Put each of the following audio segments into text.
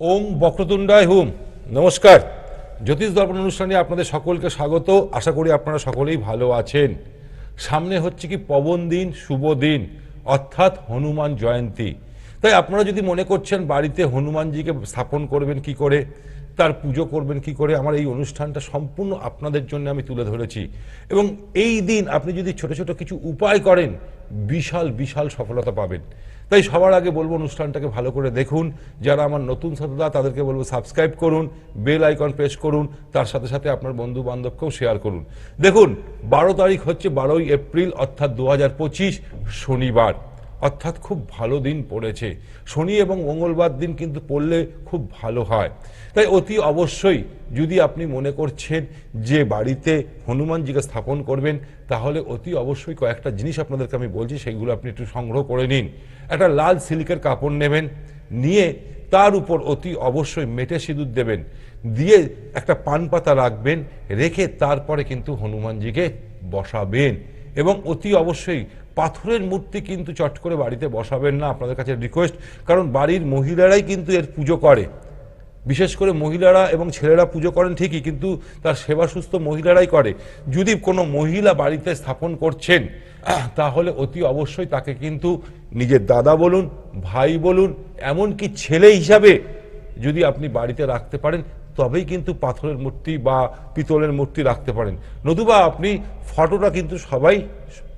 ওং বক্রতুণ্ডায় হুম। নমস্কার। জ্যোতিষ দর্পণ অনুষ্ঠানে আপনাদের সকলকে স্বাগত। আশা করি আপনারা সকলেই ভালো আছেন। সামনে হচ্ছে কি পবন দিন, শুভ দিন, অর্থাৎ হনুমান জয়ন্তী। তাই আপনারা যদি মনে করছেন বাড়িতে হনুমানজিকে স্থাপন করবেন কি করে, তার পুজো করবেন কি করে, আমার এই অনুষ্ঠানটা সম্পূর্ণ আপনাদের জন্য আমি তুলে ধরেছি। এবং এই দিন আপনি যদি ছোট ছোট কিছু উপায় করেন, বিশাল বিশাল সফলতা পাবেন। তাই সবার আগে বলব অনুষ্ঠানটাকে ভালো করে দেখুন। যারা আমার নতুন শ্রোতা, তাদেরকে বলব সাবস্ক্রাইব করুন বেল আইকন প্রেস করুন, তার সাথে সাথে আপনার বন্ধু বান্ধবকেও শেয়ার করুন। দেখুন, বারো তারিখ হচ্ছে বারোই এপ্রিল, অর্থাৎ দু হাজার পঁচিশ শনিবার। অর্থাৎ খুব ভালো দিন পড়েছে। শনি এবং মঙ্গলবার দিন কিন্তু পড়লে খুব ভালো হয়। তাই অতি অবশ্যই যদি আপনি মনে করছেন যে বাড়িতে হনুমানজিকে স্থাপন করবেন, তাহলে অতি অবশ্যই কয়েকটা জিনিস আপনাদেরকে আমি বলছি সেইগুলো আপনি একটু সংগ্রহ করে নিন। একটা লাল সিল্কের কাপড় নেবেন, নিয়ে তার উপর অতি অবশ্যই মেটে সিঁদুর দেবেন, দিয়ে একটা পান পাতা রাখবেন, রেখে তারপরে কিন্তু হনুমানজিকে বসাবেন। এবং অতি অবশ্যই পাথরের মূর্তি কিন্তু চট করে বাড়িতে বসাবেন না, আপনাদের কাছে রিকোয়েস্ট কারণ বাড়ির মহিলারাই কিন্তু এর পুজো করে। বিশেষ করে মহিলারা এবং ছেলেরা পুজো করেন ঠিকই, কিন্তু তার সেবা সুস্থ মহিলারাই করে। যদি কোনো মহিলা বাড়িতে স্থাপন করছেন, তাহলে অতি অবশ্যই তাকে কিন্তু নিজের দাদা বলুন, ভাই বলুন, এমনকি ছেলে হিসাবে যদি আপনি বাড়িতে রাখতে পারেন, তবেই কিন্তু পাথরের মূর্তি বা পিতলের মূর্তি রাখতে পারেন। নতুবা আপনি ফটোটা কিন্তু সবাই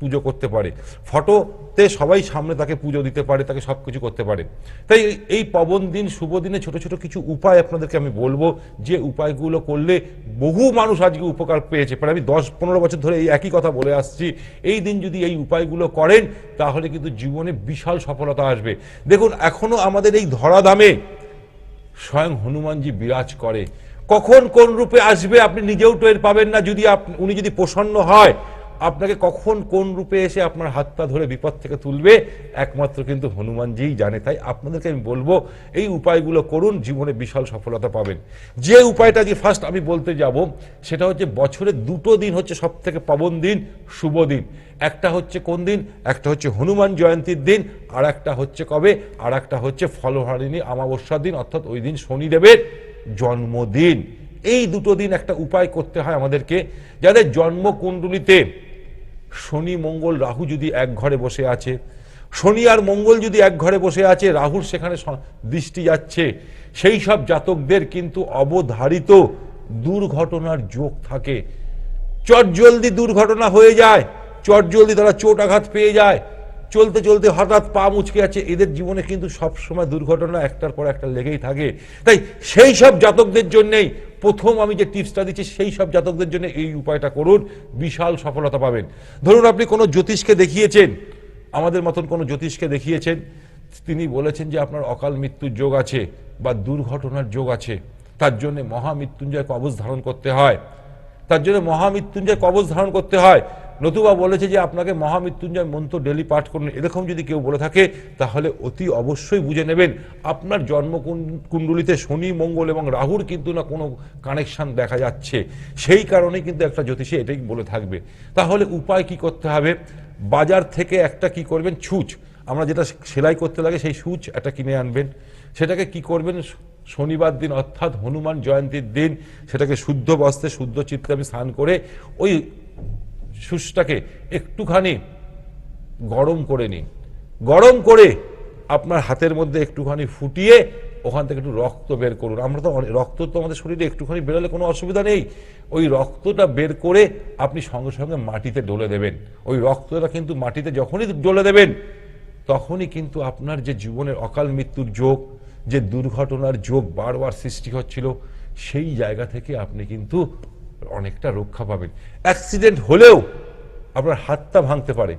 পুজো করতে পারে। ফটোতে সবাই সামনে তাকে পুজো দিতে পারে, তাকে সব কিছু করতে পারে। তাই এই- পবন দিন, শুভ দিনে ছোট ছোট কিছু উপায় আপনাদেরকে আমি বলব, যে উপায়গুলো করলে বহু মানুষ আজকে উপকার পেয়েছে। প্রায় আমি দশ পনেরো বছর ধরে এই একই কথা বলে আসছি। এই দিন যদি এই উপায়গুলো করেন, তাহলে কিন্তু জীবনে বিশাল সফলতা আসবে। দেখুন, এখনও আমাদের এই ধরাধামে স্বয়ং হনুমানজি বিরাজ করে। কখন কোন রূপে আসবে আপনি নিজেও টের পাবেন না, যদি উনি যদি প্রসন্ন হয় আপনাকে কখন কোন রূপে এসে আপনার হাত পা ধরে বিপদ থেকে তুলবে, একমাত্র কিন্তু হনুমানজিই জানে। তাই আপনাদেরকে আমি বলব, এই উপায়গুলো করুন, জীবনে বিশাল সফলতা পাবেন। যে উপায়টা যে ফার্স্ট আমি বলতে যাব, সেটা হচ্ছে বছরে দুটো দিন হচ্ছে সব থেকে পাবন দিন, শুভ দিন। একটা হচ্ছে কোন দিন? একটা হচ্ছে হনুমান জয়ন্তীর দিন আর একটা হচ্ছে কবে? আর একটা হচ্ছে ফলহারিণী অমাবস্যার দিন, অর্থাৎ ওই দিন শনিদেবের জন্মদিন। এই দুটো দিন একটা উপায় করতে হয় আমাদেরকে, যাদের জন্মকুণ্ডলিতে শনি, মঙ্গল, রাহু যদি এক ঘরে বসে আছে, শনি আর মঙ্গল যদি এক ঘরে বসে আছে, রাহুর সেখানে দৃষ্টি যাচ্ছে। সেই সব জাতকদের কিন্তু অবধারিত দুর্ঘটনার যোগ থাকে। চটজলদি দুর্ঘটনা হয়ে যায়, চটজলদি তারা চোট আঘাত পেয়ে যায়, চলতে চলতে হঠাৎ পা মুচকে আছে এদের জীবনে কিন্তু সব সময় দুর্ঘটনা একটার পর একটা লেগেই থাকে। তাই সেই সব জাতকদের জন্যেই প্রথম আমি যে টিপসটা দিচ্ছি, সেই সব জাতকদের জন্য এই উপায়টা করুন, বিশাল সফলতা পাবেন। ধরুন আপনি কোনো জ্যোতিষকে দেখিয়েছেন, আমাদের মতন কোনো জ্যোতিষকে দেখিয়েছেন, তিনি বলেছেন যে আপনার অকাল মৃত্যুর যোগ আছে বা দুর্ঘটনার যোগ আছে, তার জন্য মহামৃত্যুঞ্জয় কবচ ধারণ করতে হয়। তার জন্য মহামৃত্যুঞ্জয় কবচ ধারণ করতে হয়। নতুবা বলেছে যে আপনাকে মহামৃত্যুঞ্জয় মন্ত্র ডেলি পাঠ করুন। এরকম যদি কেউ বলে থাকে, তাহলে অতি অবশ্যই বুঝে নেবেন। আপনার জন্ম কুন- কুণ্ডলিতে শনি, মঙ্গল এবং রাহুর কিন্তু না কোনো কানেকশন দেখা যাচ্ছে। সেই কারণেই কিন্তু একটা জ্যোতিষী এটাই বলে থাকবে। তাহলে উপায় কি করতে হবে? বাজার থেকে একটা কি করবেন? ছুঁচ আমরা যেটা সেলাই করতে লাগে, সেই সূচ একটা কিনে আনবেন। সেটাকে কি করবেন? শনিবার দিন অর্থাৎ হনুমান জয়ন্তীর দিন, সেটাকে শুদ্ধ বস্ত্রে, শুদ্ধ চিত্তে আমি স্নান করে ওই সুচটাকে একটুখানি গরম করে নিন। গরম করে আপনার হাতের মধ্যে একটুখানি ফুটিয়ে ওখান থেকে একটু রক্ত বের করুন। আমরা তো রক্ত তো আমাদের শরীরে একটুখানি বেরোলে কোনো অসুবিধা নেই। ওই রক্তটা বের করে আপনি সঙ্গে সঙ্গে মাটিতে ডলে দেবেন। ওই রক্তটা কিন্তু মাটিতে যখনই ডলে দেবেন, তখনই কিন্তু আপনার যে জীবনের অকাল মৃত্যুর যোগ, যে দুর্ঘটনার যোগ বারবার সৃষ্টি হচ্ছিল, সেই জায়গা থেকে আপনি কিন্তু অনেকটা রক্ষা পাবেন। অ্যাক্সিডেন্ট হলেও আপনার হাতটা ভাঙতে পারে,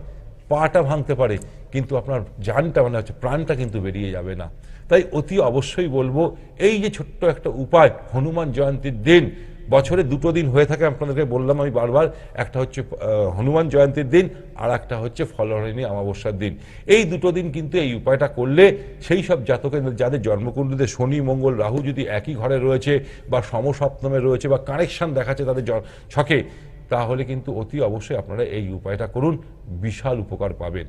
পাটা ভাঙতে পারে, কিন্তু আপনার জানটা মানে হচ্ছে প্রাণটা কিন্তু বেরিয়ে যাবে না। তাই অতি অবশ্যই বলব, এই যে ছোট্ট একটা উপায়, হনুমান জয়ন্তীর দিন বছরে দুটো দিন হয়ে থাকে আপনাদেরকে বললাম আমি বারবার, একটা হচ্ছে হনুমান জয়ন্তীর দিন, আর একটা হচ্ছে ফলহরিণী অমাবস্যার দিন। এই দুটো দিন কিন্তু এই উপায়টা করলে সেই সব জাতকের যাদের জন্মকুণ্ডলীতে শনি, মঙ্গল, রাহু যদি একই ঘরে রয়েছে বা সমসপ্তমে রয়েছে বা কানেকশন দেখাচ্ছে তাদের ছকে, তাহলে কিন্তু অতি অবশ্যই আপনারা এই উপায়টা করুন, বিশাল উপকার পাবেন।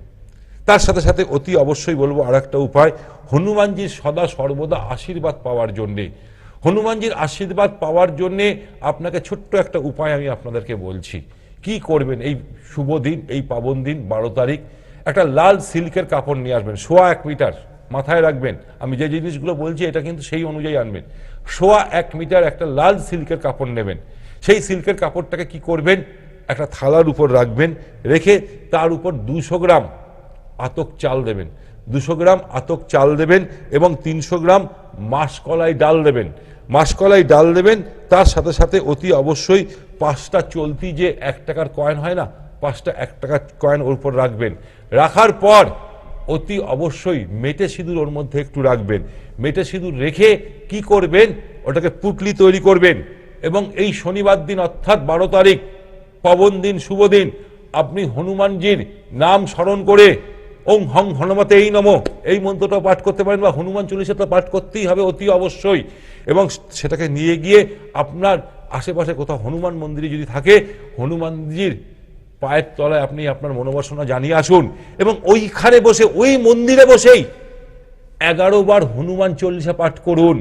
তার সাথে সাথে অতি অবশ্যই বলব আর একটা উপায়, হনুমানজির সদা সর্বদা আশীর্বাদ পাওয়ার জন্যে। হনুমানজির আশীর্বাদ পাওয়ার জন্যে আপনাকে ছোট্ট একটা উপায় আমি আপনাদেরকে বলছি। কি করবেন? এই শুভ দিন, এই পাবন দিন, বারো তারিখ, একটা লাল সিল্কের কাপড় নিয়ে আসবেন, সোয়া এক মিটার, মাথায় রাখবেন। আমি যে জিনিসগুলো বলছি, এটা কিন্তু সেই অনুযায়ী আনবেন। সোয়া এক মিটার একটা লাল সিল্কের কাপড় নেবেন। সেই সিল্কের কাপড়টাকে কি করবেন? একটা থালার উপর রাখবেন, রেখে তার উপর দুশো গ্রাম আতক চাল দেবেন। দুশো গ্রাম আতক চাল দেবেন এবং তিনশো গ্রাম মাসকলাই ডাল দেবেন। মাসকলাই ডাল দেবেন, তার সাথে সাথে অতি অবশ্যই পাঁচটা চলতি যে এক টাকার কয়েন হয় না, পাঁচটা এক টাকার কয়েন ওর উপর রাখবেন। রাখার পর অতি অবশ্যই মেটে সিঁদুর ওর মধ্যে একটু রাখবেন। মেটে সিঁদুর রেখে কি করবেন? ওটাকে পুটলি তৈরি করবেন এবং এই শনিবার দিন অর্থাৎ বারো তারিখ, পবন দিন, শুভ দিন, আপনি হনুমানজির নাম স্মরণ করে ওং হং হনুমতে এই নম। এই মন্ত্রটা পাঠ করতে পারেন বা হনুমান চল্লিশাটা পাঠ করতেই হবে অতি অবশ্যই। এবং সেটাকে নিয়ে গিয়ে আপনার আশেপাশে কোথাও হনুমান মন্দিরে যদি থাকে, হনুমানজির পায়ের তলায় আপনি আপনার মনোবাসনা জানিয়ে আসুন। এবং ওইখানে বসে, ওই মন্দিরে বসেই এগারো বার হনুমান চল্লিশা পাঠ করুন।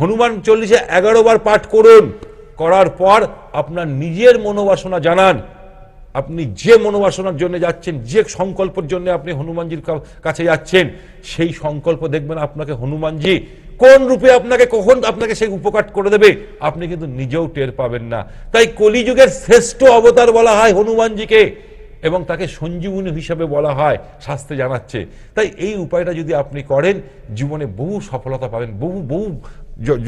হনুমান চল্লিশা এগারো বার পাঠ করুন। করার পর আপনার নিজের মনোবাসনা জানান। আপনি যে মনোবাসনার জন্য যাচ্ছেন, যে সংকল্পের জন্য আপনি হনুমানজির কাছে যাচ্ছেন, সেই সংকল্প দেখবেন আপনাকে হনুমানজি কোন রূপে আপনাকে কখন আপনাকে সেই উপকার করে দেবে, আপনি কিন্তু নিজেও টের পাবেন না। তাই কলিযুগের শ্রেষ্ঠ অবতার বলা হয় হনুমানজিকে এবং তাকে সঞ্জীবনী হিসাবে বলা হয়, শাস্ত্রে জানাচ্ছে। তাই এই উপায়টা যদি আপনি করেন, জীবনে বহু সফলতা পাবেন, বহু বহু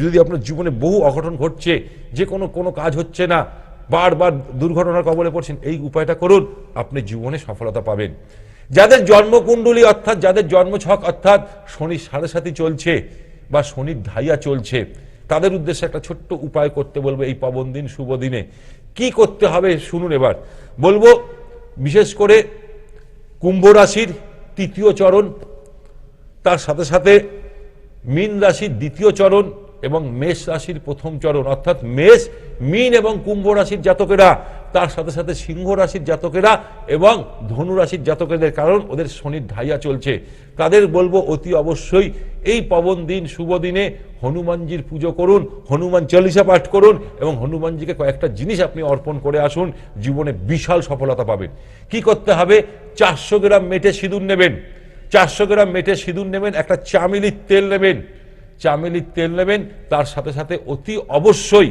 যদি আপনার জীবনে বহু অঘটন ঘটছে, যে কোনো কোনো কাজ হচ্ছে না বারবার দুর্ঘটনার কবলে পড়ছেন, এই উপায়টা করুন, আপনি জীবনে সফলতা পাবেন। যাদের জন্মকুণ্ডলী অর্থাৎ, যাদের জন্মছক অর্থাৎ শনি সাড়ে সাথে চলছে বা শনির ধাইয়া চলছে, তাদের উদ্দেশ্যে একটা ছোট্ট উপায় করতে বলব এই পাবন দিন, শুভ দিনে। কি করতে হবে শুনুন এবার। বলব, বিশেষ করে কুম্ভ রাশির তৃতীয় চরণ, তার সাথে সাথে মীন রাশির দ্বিতীয় চরণ এবং মেষ রাশির প্রথম চরণ, অর্থাৎ মেষ, মিন এবং কুম্ভ রাশির জাতকেরা, তার সাথে সাথে সিংহ রাশির জাতকেরা এবং ধনু রাশির জাতকেদের কারণ ওদের শনির ঢাইয়া চলছে। তাদের বলব অতি অবশ্যই এই পবন দিন, শুভ দিনে হনুমানজির পুজো করুন, হনুমান চল্লিশা পাঠ করুন এবং হনুমানজিকে কয়েকটা জিনিস আপনি অর্পণ করে আসুন, জীবনে বিশাল সফলতা পাবেন। কি করতে হবে? চারশো গ্রাম মেটে সিঁদুর নেবেন। চারশো গ্রাম মেটে সিঁদুর নেবেন, একটা চামেলির তেল নেবেন। চামেলির তেল নেবেন, তার সাথে সাথে অতি অবশ্যই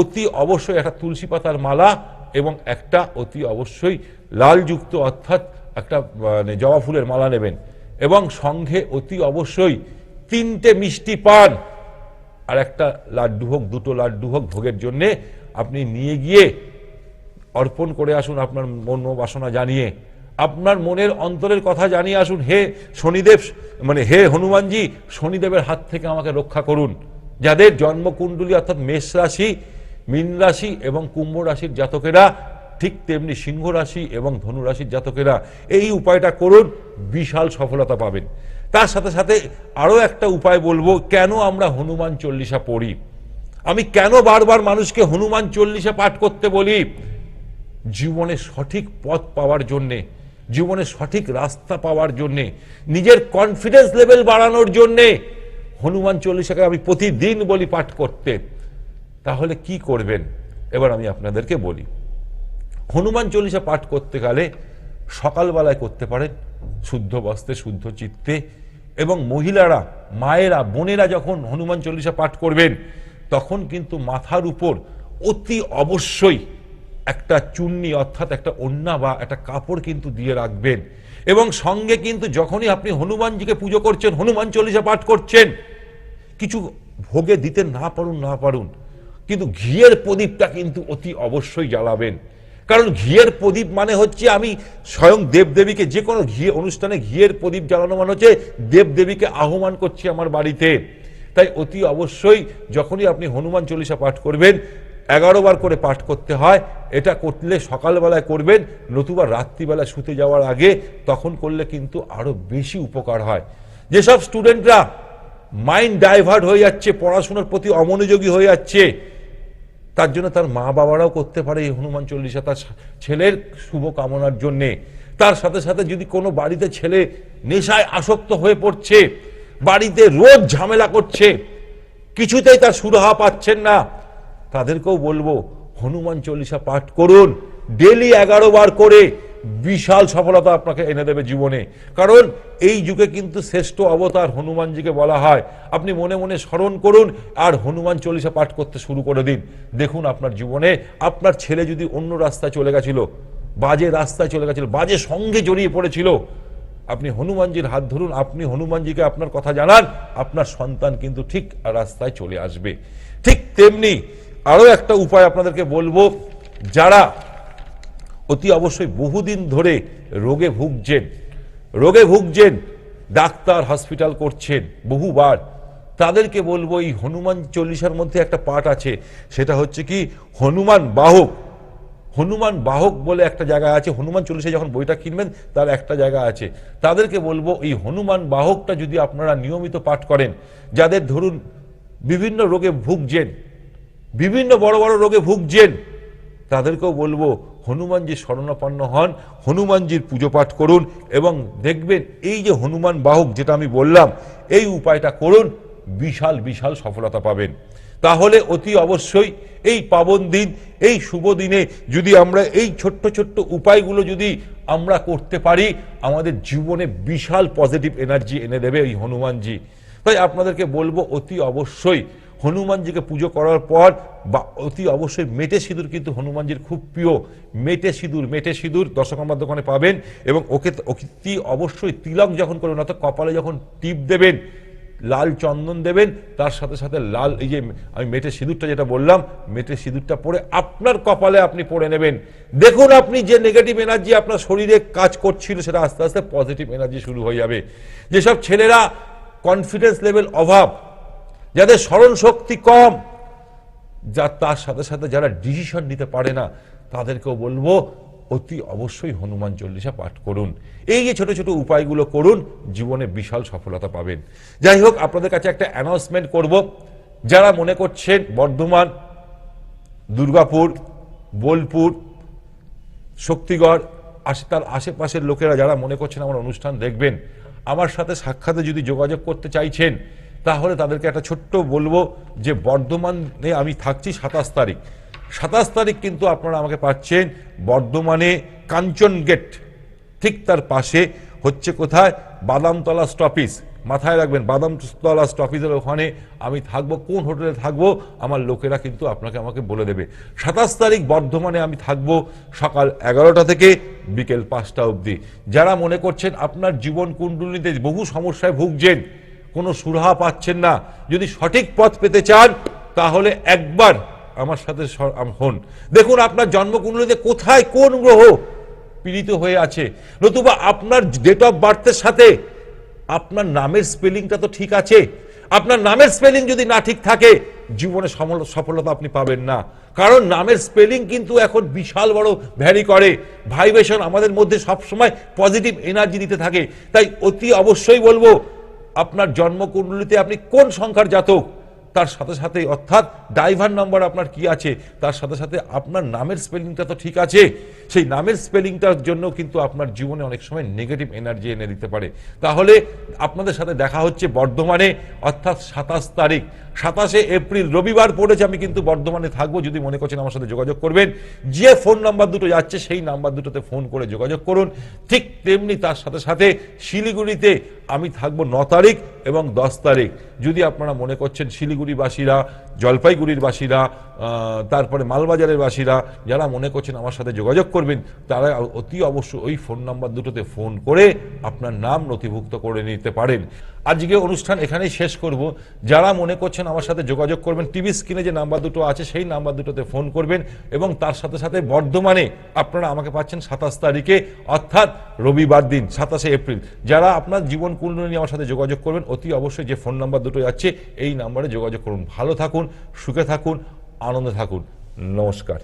অতি অবশ্যই একটা তুলসী পাতার মালা এবং একটা অতি অবশ্যই লালযুক্ত অর্থাৎ একটা মানে জবা ফুলের মালা নেবেন এবং সঙ্গে অতি অবশ্যই তিনটে মিষ্টি পান আর একটা লাড্ডু হোক, দুটো লাড্ডু হোক ভোগের জন্যে আপনি নিয়ে গিয়ে অর্পণ করে আসুন আপনার মন বাসনা জানিয়ে। আপনার মনের অন্তরের কথা জানিয়ে আসুন, হে শনিদেব মানে হে হনুমানজি, শনিদেবের হাত থেকে আমাকে রক্ষা করুন। যাদের জন্মকুণ্ডলী অর্থাৎ মেষ রাশি, মীন রাশি এবং কুম্ভ রাশির জাতকেরা, ঠিক তেমনি সিংহ রাশি এবং ধনু রাশির জাতকেরা, এই উপায়টা করুন, বিশাল সফলতা পাবেন। তার সাথে সাথে আরও একটা উপায় বলব, কেন আমরা হনুমান চল্লিশা পড়ি? আমি কেন বারবার মানুষকে হনুমান চল্লিশা পাঠ করতে বলি? জীবনে সঠিক পথ পাওয়ার জন্যে। জীবনে সঠিক রাস্তা পাওয়ার জন্যে, নিজের কনফিডেন্স লেভেল বাড়ানোর জন্যে হনুমান চল্লিশাকে আমি প্রতিদিন বলি পাঠ করতে। তাহলে কি করবেন? এবার আমি আপনাদেরকে বলি। হনুমান চল্লিশা পাঠ করতে গেলে সকালবেলায় করতে পারেন, শুদ্ধ বস্ত্রে শুদ্ধ চিত্তে এবং মহিলারা, মায়েরা, বোনেরা যখন হনুমান চল্লিশা পাঠ করবেন, তখন কিন্তু মাথার উপর অতি অবশ্যই একটা চুন্নি অর্থাৎ একটা ওন্না বা একটা কাপড় কিন্তু দিয়ে রাখবেন। এবং সঙ্গে কিন্তু যখনই আপনি হনুমানজিকে পুজো করছেন, হনুমান চল্লিশা পাঠ করছেন, কিছু ভোগে দিতে না পারুন না পারুন, কিন্তু ঘিয়ের প্রদীপটা কিন্তু অতি অবশ্যই জ্বালাবেন। কারণ ঘিয়ের প্রদীপ মানে হচ্ছে আমি স্বয়ং দেবদেবীকে যে কোনো ঘিয়ে অনুষ্ঠানে ঘিয়ের প্রদীপ জ্বালানো মানে হচ্ছে দেবদেবীকে আহ্বান করছি আমার বাড়িতে। তাই অতি অবশ্যই যখনই আপনি হনুমান চল্লিশা পাঠ করবেন এগারো বার করে পাঠ করতে হয়। এটা করলে সকালবেলায় করবেন, নতুবা রাত্রিবেলা শুতে যাওয়ার আগে তখন করলে কিন্তু আরও বেশি উপকার হয়। যেসব স্টুডেন্টরা মাইন্ড ডাইভার্ট হয়ে যাচ্ছে, পড়াশোনার প্রতি অমনোযোগী হয়ে যাচ্ছে, তার জন্য তার মা বাবারাও করতে পারে এই হনুমান চল্লিশা তার ছেলের শুভ কামনার জন্যে। তার সাথে সাথে যদি কোনো বাড়িতে ছেলে নেশায় আসক্ত হয়ে পড়ছে, বাড়িতে রোজ ঝামেলা করছে, কিছুতেই তার সুরাহা পাচ্ছেন না। তাদেরকেও বলব, হনুমান চল্লিশা পাঠ করুন। ডেলি এগারো বার করে বিশাল সফলতা আপনাকে এনে দেবে জীবনে। কারণ এই যুগে কিন্তু শ্রেষ্ঠ অবতার হনুমানজিকে বলা হয়। আপনি মনে মনে স্মরণ করুন আর হনুমান চল্লিশা পাঠ করতে শুরু করে দিন। দেখুন আপনার জীবনে, আপনার ছেলে যদি অন্য রাস্তায় চলে গেছিল, বাজে রাস্তায় চলে গেছিল, বাজে সঙ্গে জড়িয়ে পড়েছিল, আপনি হনুমানজির হাত ধরুন, আপনি হনুমানজিকে আপনার কথা জানান, আপনার সন্তান কিন্তু ঠিক রাস্তায় চলে আসবে। ঠিক তেমনি আরও একটা উপায় আপনাদেরকে বলব, যারা অতি অবশ্যই বহুদিন ধরে রোগে ভুগছেন রোগে ভুগছেন, ডাক্তার, হসপিটাল করছেন, বহুবার, তাদেরকে বলব এই হনুমান চল্লিশার মধ্যে একটা পাঠ আছে, সেটা হচ্ছে কি, হনুমান বাহক হনুমান বাহক বলে একটা জায়গা আছে, হনুমান চল্লিশে যখন বইটা কিনবেন, তার একটা জায়গা আছে, তাদেরকে বলব এই হনুমান বাহকটা যদি আপনারা নিয়মিত পাঠ করেন, যাদের ধরুন বিভিন্ন রোগে ভুগছেন বিভিন্ন বড় বড় রোগে ভুগছেন। তাদেরকেও বলব, হনুমানজির শরণাপন্ন হন, হনুমানজির পুজো পাঠ করুন এবং দেখবেন এই যে হনুমান বাহক যেটা আমি বললাম, এই উপায়টা করুন, বিশাল বিশাল সফলতা পাবেন। তাহলে অতি অবশ্যই এই পাবন দিন, এই শুভ দিনে যদি আমরা এই ছোট্ট ছোট্ট উপায়গুলো যদি আমরা করতে পারি, আমাদের জীবনে বিশাল পজিটিভ এনার্জি এনে দেবে এই হনুমানজি। তাই আপনাদেরকে বলব, অতি অবশ্যই হনুমানজিকে পুজো করার পর বা অতি অবশ্যই মেটে সিঁদুর কিন্তু হনুমানজির খুব প্রিয়। মেটে সিঁদুর মেটে সিঁদুর দর্শক আমার দোকানে পাবেন এবং ওকে অতি অবশ্যই তিলক যখন করবেন অর্থাৎ কপালে যখন টিপ দেবেন, লাল চন্দন দেবেন, তার সাথে সাথে লাল এই যে আমি মেটে সিঁদুরটা যেটা বললাম, মেটে সিঁদুরটা পরে আপনার কপালে আপনি পরে নেবেন। দেখুন আপনি যে নেগেটিভ এনার্জি আপনার শরীরে কাজ করছিল, সেটা আস্তে আস্তে পজিটিভ এনার্জি শুরু হয়ে যাবে। যেসব ছেলেরা কনফিডেন্স লেভেল অভাব যাদের স্মরণ শক্তি কম, যা তার সাথে সাথে যারা ডিসিশন নিতে পারে না, তাদেরকেও বলব, অতি অবশ্যই হনুমান চল্লিশা পাঠ করুন। এই যে ছোট ছোট উপায়গুলো করুন, জীবনে বিশাল সফলতা পাবেন। যাই হোক, আপনাদের কাছে একটা অ্যানাউন্সমেন্ট করব। যারা মনে করছেন বর্ধমান, দুর্গাপুর, বোলপুর, শক্তিগড়, আশে, তার আশেপাশের লোকেরা যারা মনে করছেন আমার অনুষ্ঠান দেখবেন, আমার সাথে সাক্ষাতে যদি যোগাযোগ করতে চাইছেন তাহলে তাদেরকে একটা ছোট্ট বলব যে বর্ধমানে আমি থাকছি সাতাশ তারিখ। সাতাশ তারিখ কিন্তু আপনারা আমাকে পাচ্ছেন বর্ধমানে কাঞ্চন গেট। ঠিক তার পাশে হচ্ছে কোথায়? বাদামতলা স্টপিস মাথায় রাখবেন, বাদামতলা স্টপিসের ওখানে আমি থাকব। কোন হোটেলে থাকব? আমার লোকেরা কিন্তু আপনাকে আমাকে বলে দেবে। সাতাশ তারিখ বর্ধমানে আমি থাকব সকাল এগারোটা থেকে বিকেল পাঁচটা অবধি। যারা মনে করছেন আপনার জীবন কুণ্ডলিতে বহু সমস্যায় ভুগছেন কোনো সুরাহা পাচ্ছেন না। যদি সঠিক পথ পেতে চান, তাহলে একবার আমার সাথে হন। দেখুন, আপনার জন্মকুণ্ডলিতে কোথায় কোন গ্রহ পীড়িত হয়ে আছে? নতুবা আপনার ডেট অফ বার্থের সাথে আপনার নামের স্পেলিংটা তো ঠিক আছে। আপনার নামের স্পেলিং যদি না ঠিক থাকে, জীবনে সফলতা আপনি পাবেন না। কারণ নামের স্পেলিং কিন্তু এখন বিশাল বড় ভ্যারি করে। ভাইব্রেশন আমাদের মধ্যে সবসময় পজিটিভ এনার্জি দিতে থাকে। তাই অতি অবশ্যই বলব আপনার জন্মকুণ্ডলিতে আপনি কোন সংখ্যার জাতক? তার সাথে সাথে, অর্থাৎ ড্রাইভার নাম্বার আপনার কি আছে? তার সাথে সাথে আপনার নামের স্পেলিংটা তো ঠিক আছে। সেই নামের স্পেলিংটার জন্য কিন্তু আপনার জীবনে অনেক সময় নেগেটিভ এনার্জি এনে দিতে পারে। তাহলে আপনাদের সাথে দেখা হচ্ছে বর্ধমানে, অর্থাৎ সাতাশ তারিখ। সাতাশে এপ্রিল, রবিবার পড়েছে, আমি কিন্তু বর্ধমানে থাকব। যদি মনে করছেন আমার সাথে যোগাযোগ করবেন, যে ফোন নাম্বার দুটো যাচ্ছে, সেই নাম্বার দুটোতে ফোন করে যোগাযোগ করুন। ঠিক তেমনি তার সাথে সাথে শিলিগুড়িতে আমি থাকব ন তারিখ এবং দশ তারিখ। যদি আপনারা মনে করছেন শিলিগুড়িবাসীরা জলপাইগুড়ির বাসীরা তারপরে মালবাজারের বাসীরা যারা মনে করছেন আমার সাথে যোগাযোগ করবেন, তারা অতি অবশ্যই ওই ফোন নাম্বার দুটোতে ফোন করে আপনার নাম নথিভুক্ত করে নিতে পারেন। আজকে অনুষ্ঠান এখানেই শেষ করব। যারা মনে করছেন আমার সাথে যোগাযোগ করবেন, টিভি স্ক্রিনে যে নাম্বার দুটো আছে, সেই নাম্বার দুটোতে ফোন করবেন এবং তার সাথে সাথে বর্ধমানে আপনারা আমাকে পাচ্ছেন সাতাশ তারিখে, অর্থাৎ রবিবার দিন, সাতাশে এপ্রিল। যারা আপনার জীবন কুণ্ডলী আমার সাথে যোগাযোগ করবেন, অতি অবশ্যই যে ফোন নাম্বার দুটো যাচ্ছে, এই নাম্বারে যোগাযোগ করুন। ভালো থাকুন সুখে থাকুন আনন্দে থাকুন। নমস্কার।